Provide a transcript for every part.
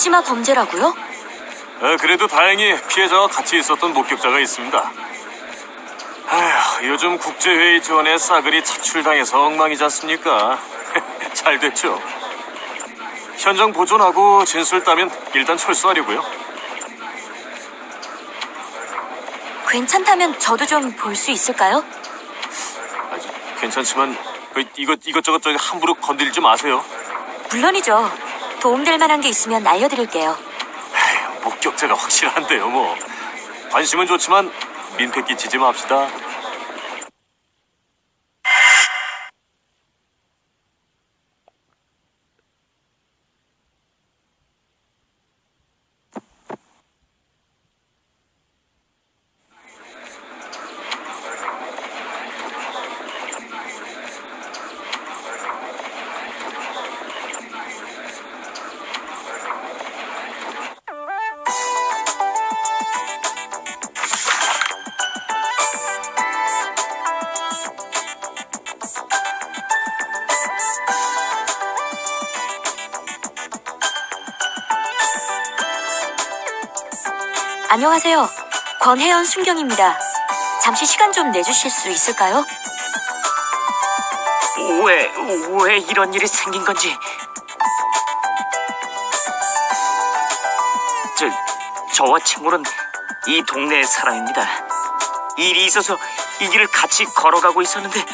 묻지마 범죄라고요? 어, 그래도 다행히 피해자와 같이 있었던 목격자가 있습니다. 아휴, 요즘 국제회의 지원에 싸그리 차출당해서 엉망이지 않습니까? 잘 됐죠. 현장 보존하고 진술 따면 일단 철수하려고요. 괜찮다면 저도 좀 볼 수 있을까요? 아주 괜찮지만 그 이것 이것저것 저기 함부로 건드리지 마세요. 물론이죠. 도움될 만한 게 있으면 알려드릴게요. 목격자가 확실한데요, 뭐. 관심은 좋지만 민폐 끼치지 맙시다. 안녕하세요. 권혜연 순경입니다. 잠시 시간 좀 내주실 수 있을까요? 왜, 왜 이런 일이 생긴 건지. 저, 저와 친구는 이 동네의 사람입니다. 일이 있어서 이 길을 같이 걸어가고 있었는데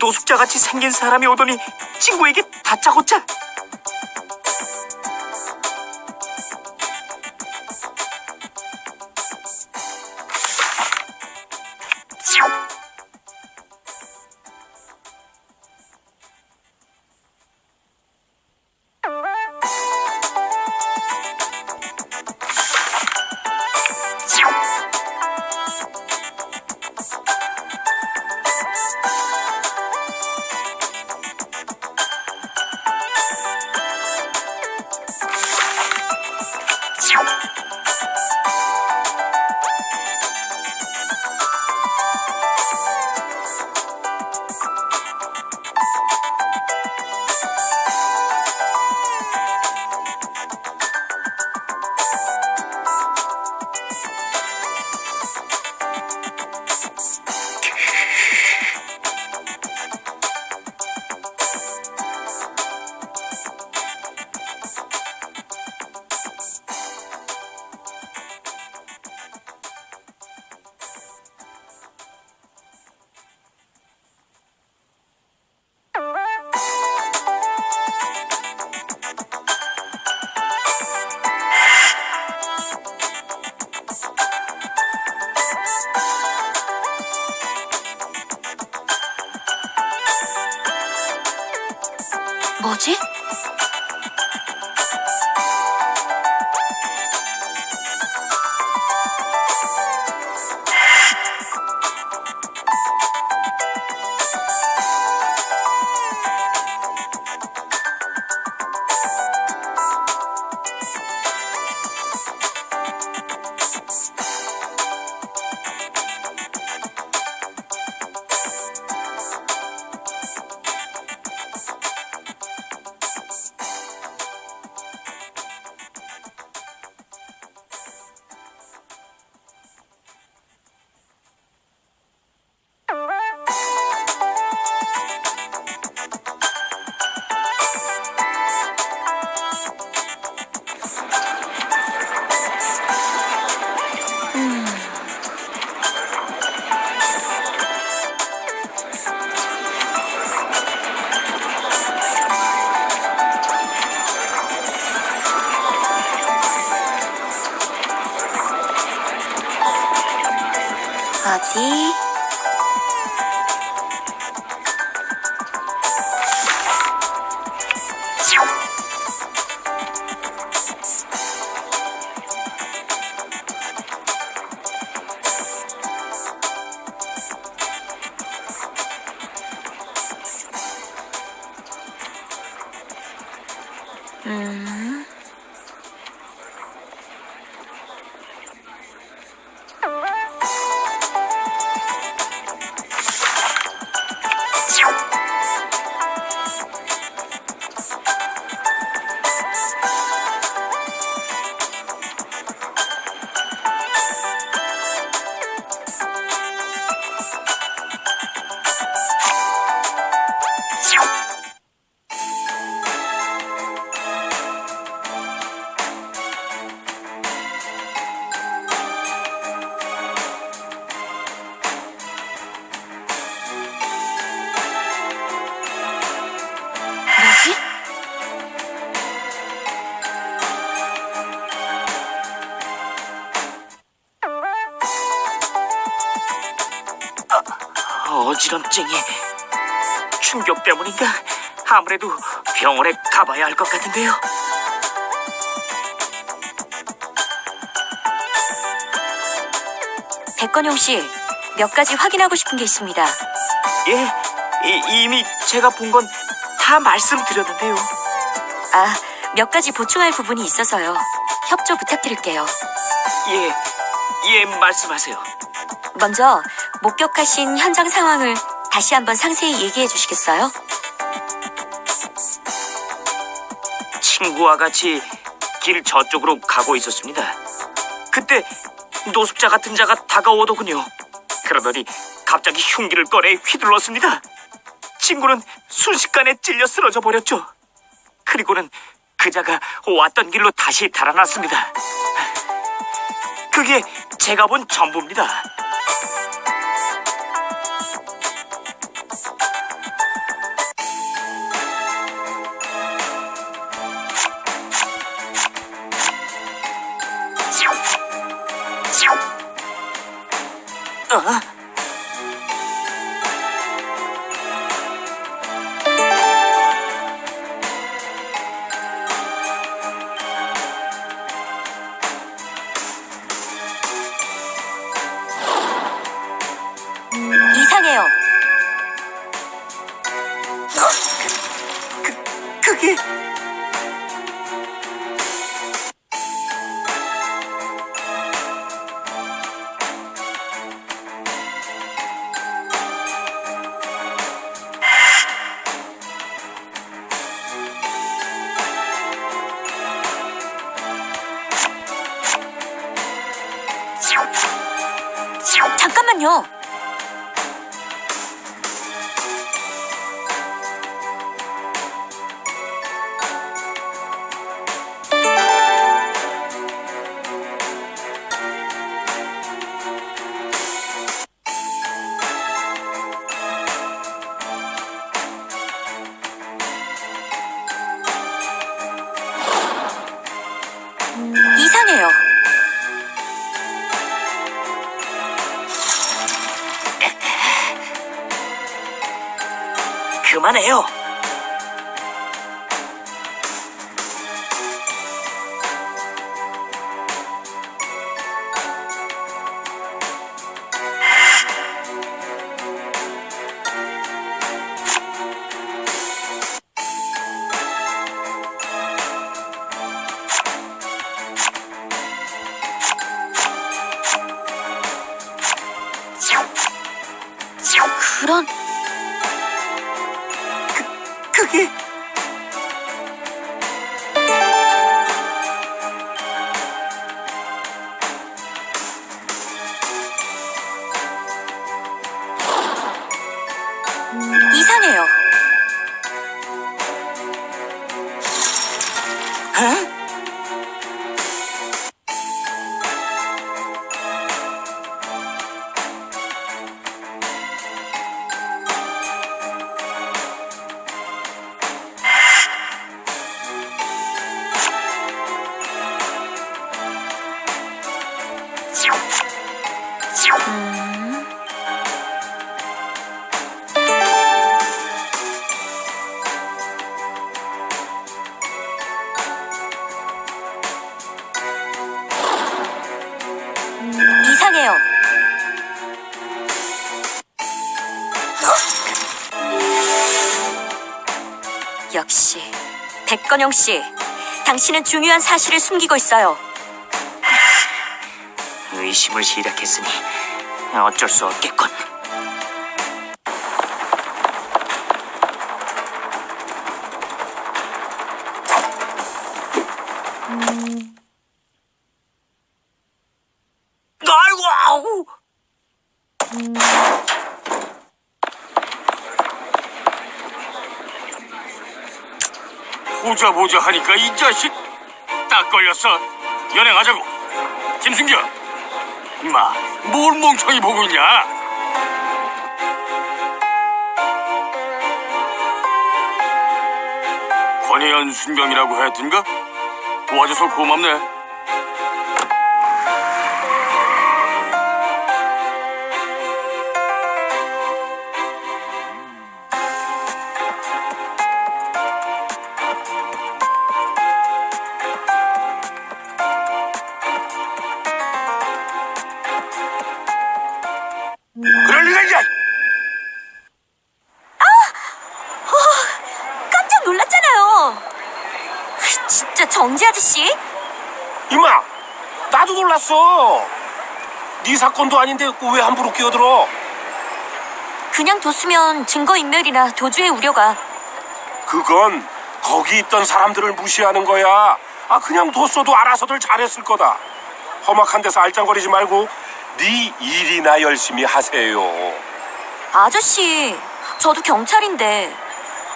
노숙자 같이 생긴 사람이 오더니 친구에게 다짜고짜. 어디? 음. 어지럼증이 충격 때문인가? 아무래도 병원에 가봐야 할 것 같은데요. 백건용 씨, 몇 가지 확인하고 싶은 게 있습니다. 예, 이, 이미 제가 본 건 다 말씀드렸는데요. 아, 몇 가지 보충할 부분이 있어서요. 협조 부탁드릴게요. 예, 예, 말씀하세요. 먼저 목격하신 현장 상황을 다시 한번 상세히 얘기해 주시겠어요? 친구와 같이 길 저쪽으로 가고 있었습니다. 그때 노숙자 같은 자가 다가오더군요. 그러더니 갑자기 흉기를 꺼내 휘둘렀습니다. 친구는 순식간에 찔려 쓰러져 버렸죠. 그리고는 그자가 왔던 길로 다시 달아났습니다. 그게 제가 본 전부입니다. 잠 그만 역시 백건영 씨, 당신은 중요한 사실을 숨기고 있어요. 의심을 시작했으니 어쩔 수 없겠군. 아이고, 아우! 보자 보자 하니까 이 자식 딱 걸렸어. 연행하자고. 김순경. 임마, 뭘 멍청이 보고 있냐? 권혜연 순경이라고 하였던가? 도와줘서 고맙네. 경지 아저씨? 이마, 나도 놀랐어. 네 사건도 아닌데 왜 함부로 끼어들어? 그냥 뒀으면 증거인멸이나 도주의 우려가. 그건 거기 있던 사람들을 무시하는 거야. 아 그냥 뒀어도 알아서들 잘했을 거다. 험악한 데서 알짱거리지 말고 네 일이나 열심히 하세요. 아저씨, 저도 경찰인데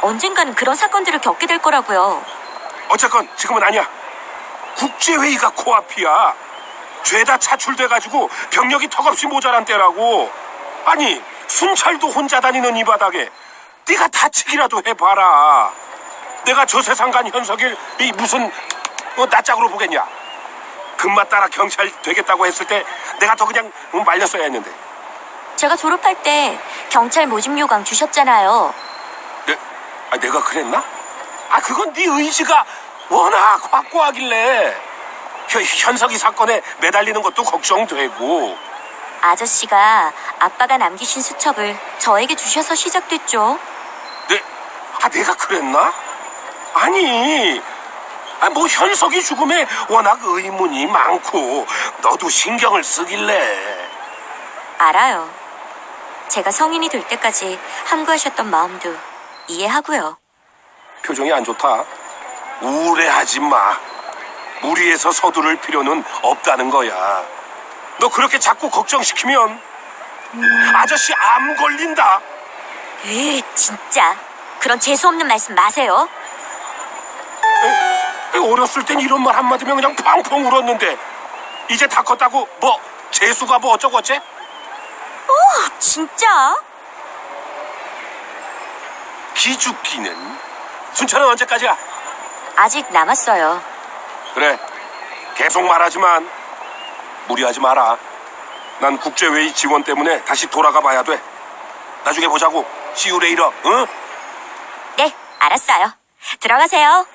언젠가는 그런 사건들을 겪게 될 거라고요. 어쨌건 지금은 아니야. 국제회의가 코앞이야. 죄다 차출돼가지고 병력이 턱없이 모자란 때라고. 아니 순찰도 혼자 다니는 이 바닥에 네가 다치기라도 해봐라. 내가 저 세상 간 현석일 이 무슨 어, 낯짝으로 보겠냐. 금마 따라 경찰 되겠다고 했을 때 내가 더 그냥 음, 말렸어야 했는데. 제가 졸업할 때 경찰 모집 요강 주셨잖아요. 내, 아, 내가 그랬나? 아, 그건 네 의지가 워낙 확고하길래 현, 현석이 사건에 매달리는 것도 걱정되고 아저씨가 아빠가 남기신 수첩을 저에게 주셔서 시작됐죠. 내, 아, 내가 그랬나? 아니, 아, 뭐 현석이 죽음에 워낙 의문이 많고 너도 신경을 쓰길래 알아요. 제가 성인이 될 때까지 함구하셨던 마음도 이해하고요. 표정이 안 좋다. 우울해하지 마. 무리해서 서두를 필요는 없다는 거야. 너 그렇게 자꾸 걱정시키면 아저씨 암 걸린다. 으, 진짜. 그런 재수없는 말씀 마세요. 어렸을 땐 이런 말 한마디면 그냥 펑펑 울었는데 이제 다 컸다고 뭐 재수가 뭐 어쩌고 어째? 진짜? 기죽기는 순찰은 언제까지야? 아직 남았어요. 그래 계속 말하지만 무리하지 마라 난 국제회의 지원 때문에 다시 돌아가 봐야 돼 나중에 보자고 시우레이러 응? 네, 알았어요. 들어가세요.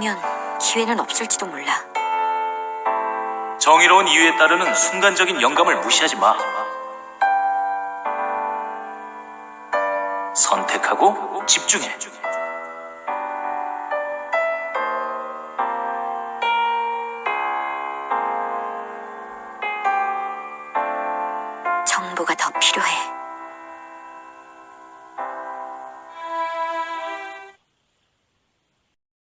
아니면 기회는 없을지도 몰라. 정의로운 이유에 따르는 순간적인 영감을 무시하지 마. 선택하고 집중해.